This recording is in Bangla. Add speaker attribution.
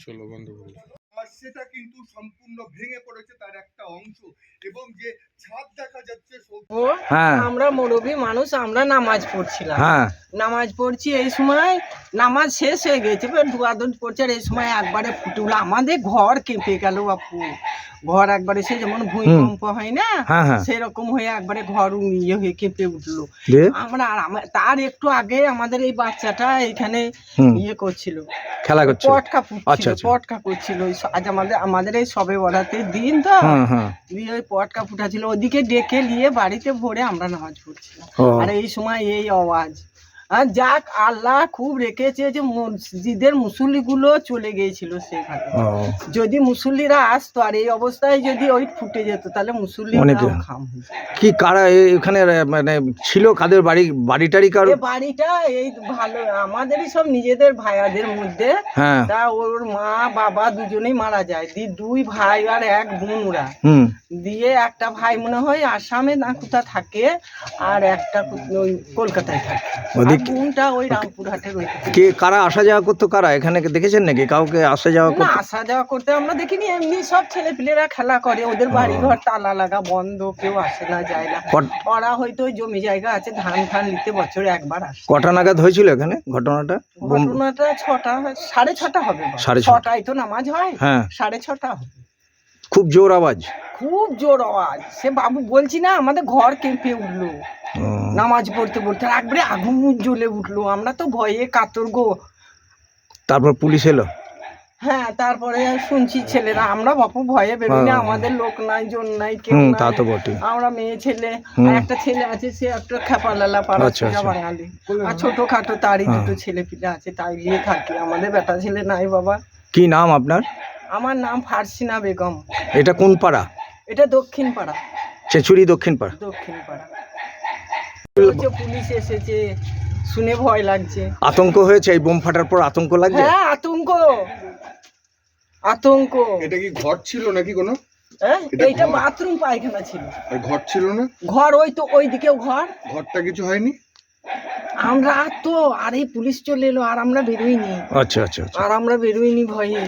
Speaker 1: চলো বন্ধ
Speaker 2: আর সেটা কিন্তু সম্পূর্ণ ভেঙে পড়েছে তার একটা অংশ। এবং যে ছাদ দেখা যাচ্ছে
Speaker 3: হ্যাঁ।
Speaker 4: আমরা মুরব্বী মানুষ আমরা নামাজ পড়ছিলাম।
Speaker 3: হ্যাঁ।
Speaker 4: নামাজ পড়ছি এই সময় নামাজ শেষ হয়ে গেছে এবার দুয়াদন পড়ছে আর এই সময় একবারে ফুটে উঠল। আমাদের ঘর কেঁপে গেল বাপু। ঘর একবারে সে যেমন ভূমিকম্প হয় না
Speaker 3: হ্যাঁ
Speaker 4: সেরকম হয়ে একবারে ঘর ইয়ে হয়ে কেঁপে উঠল। আমরা আর আমা- তার একটু আগে আমাদের এই বাচ্চাটা এখানে ইয়ে করছিল।
Speaker 3: খেলা করছে
Speaker 4: পটকা
Speaker 3: আচ্ছা,
Speaker 4: ফুটছিল
Speaker 3: আচ্ছা।
Speaker 4: পটকা করছিল ওই আজ আমাদের আমাদের এই সবে বড়াতে দিন তো।
Speaker 3: হ্যাঁ হ্যাঁ।
Speaker 4: দিয়ে ওই পটকা ফুটাছিল ওদিকে ডেকে নিয়ে বাড়িতে ভরে আমরা নামাজ পড়ছিলাম। আর এই সময় এই আওয়াজ। যাক আল্লাহ খুব রেখেছে যে মসজিদের মুসল্লিগুলো চলে গিয়েছিল সেখানে। যদি মুসল্লিরা আসতো আর এই অবস্থায় যদি ওই ফুটে যেত তাহলে যেত।
Speaker 3: কি কারা এখানে মানে ছিল কাদের বাড়ি বাড়ি টাড়ি
Speaker 4: কারও বাড়িটা এই ভালো আমাদেরই সব নিজেদের ভাইয়াদের মধ্যে।
Speaker 3: হ্যাঁ।
Speaker 4: তা ওর মা বাবা দুজনেই মারা যায়। দি দুই ভাই আর এক বোন ওরা।
Speaker 3: হুম।
Speaker 4: দিয়ে একটা ভাই মনে হয় আসামে না কোথা থাকে আর একটা ওই কলকাতায় থাকে। বোনটা ওই রামপুরহাটের ওই
Speaker 3: কে কারা আসা যাওয়া করতো কারা? এখানে দেখেছেন নাকি? কাউকে আসা যাওয়া
Speaker 4: না
Speaker 3: করতো?
Speaker 4: আসা যাওয়া করতে আমরা দেখিনি এমনি সব ছেলে পিলেরা খেলা করে ওদের বাড়ি ঘর তালা লাগা বন্ধ কেউ আসে না যায় না।
Speaker 3: কট-
Speaker 4: ওরা হয়তো ওই জমি জায়গা আছে ধান ফান নিতে বছরে একবার আসে।
Speaker 3: কটা নাগাদ হয়েছিল এখানে ঘটনাটা? বোম-
Speaker 4: ঘটনাটা ছটা সাড়ে ছটা হবে।
Speaker 3: সাড়ে ছটা।
Speaker 4: ছটায় তো নামাজ হয়
Speaker 3: হ্যাঁ।
Speaker 4: সাড়ে ছটা হবে।
Speaker 3: খুব জোর আওয়াজ।
Speaker 4: খুব জোর আওয়াজ। সে বাবু বলছি না আমাদের ঘর কেঁপে উঠল। নামাজ পড়তে পড়তে একবারে আগুন জ্বলে উঠল। আমরা তো ভয়ে কাতর গো।
Speaker 3: তারপর পুলিশ এলো?
Speaker 4: হ্যাঁ তারপরে শুনছি ছেলেরা আমরা বাপু ভয়ে বেরোই না
Speaker 3: হ্যাঁ।
Speaker 4: আমাদের লোক নাই জন নাই কেউ
Speaker 3: তা তো বটে
Speaker 4: আমরা মেয়ে ছেলে আর একটা ছেলে আছে সে একটা খেপালালা পাড়া
Speaker 3: আচ্ছা,
Speaker 4: সোজা
Speaker 3: আচ্ছা।
Speaker 4: বাঙালি। আর ছোট খাটো তারই
Speaker 3: হ্যাঁ।
Speaker 4: দুটো ছেলে পিলে আছে তাই নিয়ে থাকি। আমাদের বেটা ছেলে নাই বাবা।
Speaker 3: কি নাম আপনার?
Speaker 4: আমার নাম ফারসিনা বেগম।
Speaker 3: এটা কোন পাড়া?
Speaker 4: এটা দক্ষিণ পাড়া।
Speaker 3: চেচুরি দক্ষিণ পাড়া।
Speaker 4: দক্ষিণ পাড়া। পুলিশ এসেছে শুনে ভয় লাগছে।
Speaker 3: আতঙ্ক হয়েছে এই বোম ফাটার পর আতঙ্ক লাগছে?
Speaker 4: হ্যাঁ আতঙ্ক। আতঙ্ক।
Speaker 2: এটা কি ঘর ছিল নাকি কোনো?
Speaker 4: হ্যাঁ
Speaker 2: এটা
Speaker 4: এইটা বাথরুম পায়খানা ছিল।
Speaker 2: আর ঘর ছিল না?
Speaker 4: ঘর ওই তো ওই দিকেও ঘর।
Speaker 2: ঘরটা কিছু হয়নি?
Speaker 4: আমরা তো আর এই পুলিশ চলে এলো আর আমরা বেরোইনি।
Speaker 3: আচ্ছা আচ্ছা আচ্ছা।
Speaker 4: আর আমরা বেরোইনি ভয়ে।